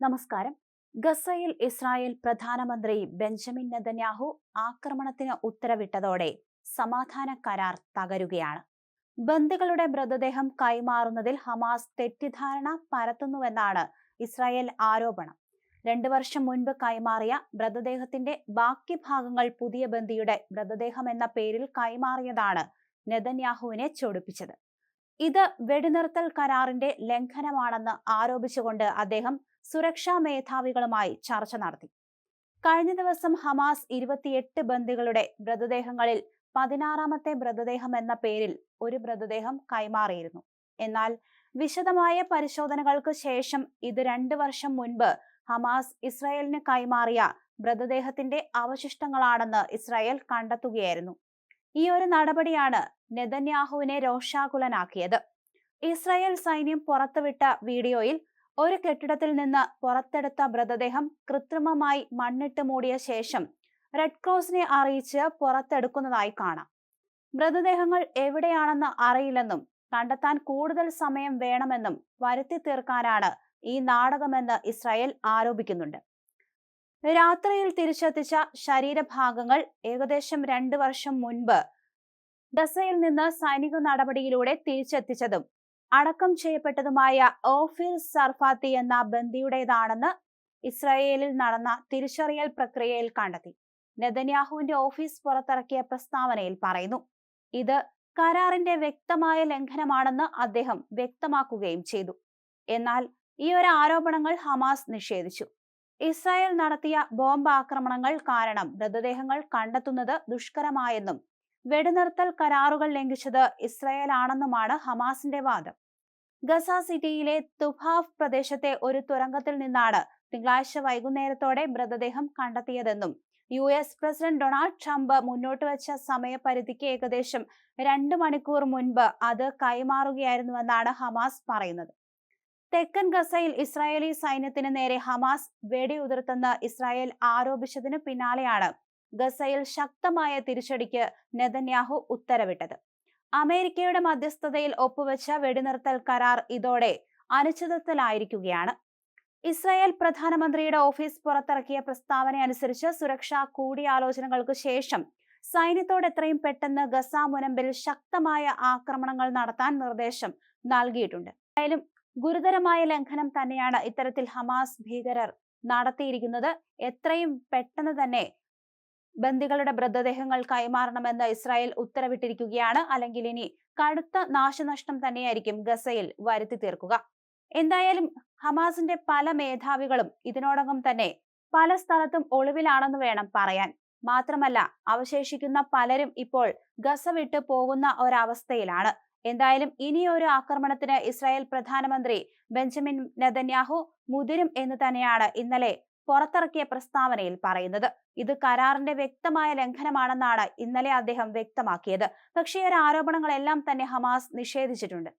നമസ്കാരം. ഗസയിൽ ഇസ്രായേൽ പ്രധാനമന്ത്രി ബെഞ്ചമിൻ നെതന്യാഹു ആക്രമണത്തിന് ഉത്തരവിട്ടതോടെ സമാധാന കരാർ തകരുകയാണ്. ബന്ദികളുടെ മൃതദേഹം കൈമാറുന്നതിൽ ഹമാസ് തെറ്റിദ്ധാരണ പരത്തുന്നുവെന്നാണ് ഇസ്രായേൽ ആരോപണം. രണ്ടു വർഷം മുൻപ് കൈമാറിയ മൃതദേഹത്തിന്റെ ബാക്കി ഭാഗങ്ങൾ പുതിയ ബന്ദിയുടെ മൃതദേഹം എന്ന പേരിൽ കൈമാറിയതാണ് നെതന്യാഹുവിനെ ചൊടിപ്പിച്ചത്. ഇത് വെടിനിർത്തൽ കരാറിന്റെ ലംഘനമാണെന്ന് ആരോപിച്ചുകൊണ്ട് അദ്ദേഹം സുരക്ഷാ മേധാവികളുമായി ചർച്ച നടത്തി. കഴിഞ്ഞ ദിവസം ഹമാസ് ഇരുപത്തിയെട്ട് ബന്ദികളുടെ മൃതദേഹങ്ങളിൽ പതിനാറാമത്തെ മൃതദേഹം എന്ന പേരിൽ ഒരു മൃതദേഹം കൈമാറിയിരുന്നു. എന്നാൽ വിശദമായ പരിശോധനകൾക്ക് ശേഷം ഇത് രണ്ടു വർഷം മുൻപ് ഹമാസ് ഇസ്രായേലിന് കൈമാറിയ മൃതദേഹത്തിന്റെ അവശിഷ്ടങ്ങളാണെന്ന് ഇസ്രായേൽ കണ്ടെത്തുകയായിരുന്നു. ഈ ഒരു നടപടിയാണ് നെതന്യാഹുവിനെ രോഷാകുലനാക്കിയത്. ഇസ്രായേൽ സൈന്യം പുറത്തുവിട്ട വീഡിയോയിൽ ഒരു കെട്ടിടത്തിൽ നിന്ന് പുറത്തെടുത്ത മൃതദേഹം കൃത്രിമമായി മണ്ണിട്ട് മൂടിയ ശേഷം റെഡ് ക്രോസിനെ അറിയിച്ച് പുറത്തെടുക്കുന്നതായി കാണാം. മൃതദേഹങ്ങൾ എവിടെയാണെന്ന് അറിയില്ലെന്നും കണ്ടെത്താൻ കൂടുതൽ സമയം വേണമെന്നും വരുത്തി തീർക്കാനാണ് ഈ നാടകമെന്ന് ഇസ്രായേൽ ആരോപിക്കുന്നുണ്ട്. രാത്രിയിൽ തിരിച്ചെത്തിച്ച ശരീരഭാഗങ്ങൾ ഏകദേശം രണ്ട് വർഷം മുൻപ് ഗസയിൽ നിന്ന് സൈനിക നടപടിയിലൂടെ തിരിച്ചെത്തിച്ചതും അടക്കം ചെയ്യപ്പെട്ടതുമായ ഓഫിർ സർഫാത്തി എന്ന ബന്ദിയുടേതാണെന്ന് ഇസ്രായേലിൽ നടന്ന തിരിച്ചറിയൽ പ്രക്രിയയിൽ കണ്ടെത്തി. നെതന്യാഹുവിന്റെ ഓഫീസ് പുറത്തിറക്കിയ പ്രസ്താവനയിൽ പറയുന്നു ഇത് കരാറിന്റെ വ്യക്തമായ ലംഘനമാണെന്ന് അദ്ദേഹം വ്യക്തമാക്കുകയും ചെയ്തു. എന്നാൽ ഈ ഒരു ആരോപണങ്ങൾ ഹമാസ് നിഷേധിച്ചു. ഇസ്രായേൽ നടത്തിയ ബോംബ് ആക്രമണങ്ങൾ കാരണം മൃതദേഹങ്ങൾ കണ്ടെത്തുന്നത് ദുഷ്കരമായെന്നും വെടിനിർത്തൽ കരാറുകൾ ലംഘിച്ചത് ഇസ്രായേൽ ആണെന്നുമാണ് ഹമാസിന്റെ വാദം. ഗസ സിറ്റിയിലെ തുഫാഫ് പ്രദേശത്തെ ഒരു തുരങ്കത്തിൽ നിന്നാണ് തിങ്കളാഴ്ച വൈകുന്നേരത്തോടെ മൃതദേഹം കണ്ടെത്തിയതെന്നും U S president Donald Trump മുന്നോട്ട് വെച്ച സമയപരിധിക്ക് ഏകദേശം രണ്ട് മണിക്കൂർ മുൻപ് അത് കൈമാറുകയായിരുന്നുവെന്നാണ് ഹമാസ് പറയുന്നത്. തെക്കൻ ഗസയിൽ ഇസ്രായേലി സൈന്യത്തിന് നേരെ ഹമാസ് വെടിയുതിർത്തെന്ന് ഇസ്രായേൽ ആരോപിച്ചതിന് പിന്നാലെയാണ് ഗസയിൽ ശക്തമായ തിരിച്ചടിക്ക് നെതന്യാഹു ഉത്തരവിട്ടത്. അമേരിക്കയുടെ മധ്യസ്ഥതയിൽ ഒപ്പുവെച്ച വെടിനിർത്തൽ കരാർ ഇതോടെ അനിശ്ചിതത്വത്തിലായിരിക്കുകയാണ്. ഇസ്രായേൽ പ്രധാനമന്ത്രിയുടെ ഓഫീസ് പുറത്തിറക്കിയ പ്രസ്താവന അനുസരിച്ച് സുരക്ഷാ കൂടിയാലോചനകൾക്ക് ശേഷം സൈന്യത്തോട് എത്രയും പെട്ടെന്ന് ഗസ മുനമ്പിൽ ശക്തമായ ആക്രമണങ്ങൾ നടത്താൻ നിർദ്ദേശം നൽകിയിട്ടുണ്ട്. എന്തായാലും ഗുരുതരമായ ലംഘനം തന്നെയാണ് ഇത്തരത്തിൽ ഹമാസ് ഭീകരർ നടത്തിയിരിക്കുന്നത്. എത്രയും പെട്ടെന്ന് തന്നെ ബന്ദികളുടെ മൃതദേഹങ്ങൾ കൈമാറണമെന്ന് ഇസ്രായേൽ ഉത്തരവിട്ടിരിക്കുകയാണ്. അല്ലെങ്കിൽ ഇനി കടുത്ത നാശനഷ്ടം തന്നെയായിരിക്കും ഗസയിൽ വരുത്തി തീർക്കുക. എന്തായാലും ഹമാസിന്റെ പല മേധാവികളും ഇതിനോടകം തന്നെ പല സ്ഥലത്തും ഒളിവിലാണെന്ന് വേണം പറയാൻ. മാത്രമല്ല അവശേഷിക്കുന്ന പലരും ഇപ്പോൾ ഗസ വിട്ട് പോകുന്ന ഒരവസ്ഥയിലാണ്. എന്തായാലും ഇനിയൊരു ആക്രമണത്തിന് ഇസ്രായേൽ പ്രധാനമന്ത്രി ബെഞ്ചമിൻ നെതന്യാഹു മുതിരും എന്ന് തന്നെയാണ് ഇന്നലെ പുറത്തിറക്കിയ പ്രസ്താവനയിൽ പറയുന്നത്. ഇത് കരാറിന്റെ വ്യക്തമായ ലംഘനമാണെന്നാണ് ഇന്നലെ അദ്ദേഹം വ്യക്തമാക്കിയത്. പക്ഷേ ഈ ആരോപണങ്ങളെല്ലാം തന്നെ ഹമാസ് നിഷേധിച്ചിട്ടുണ്ട്.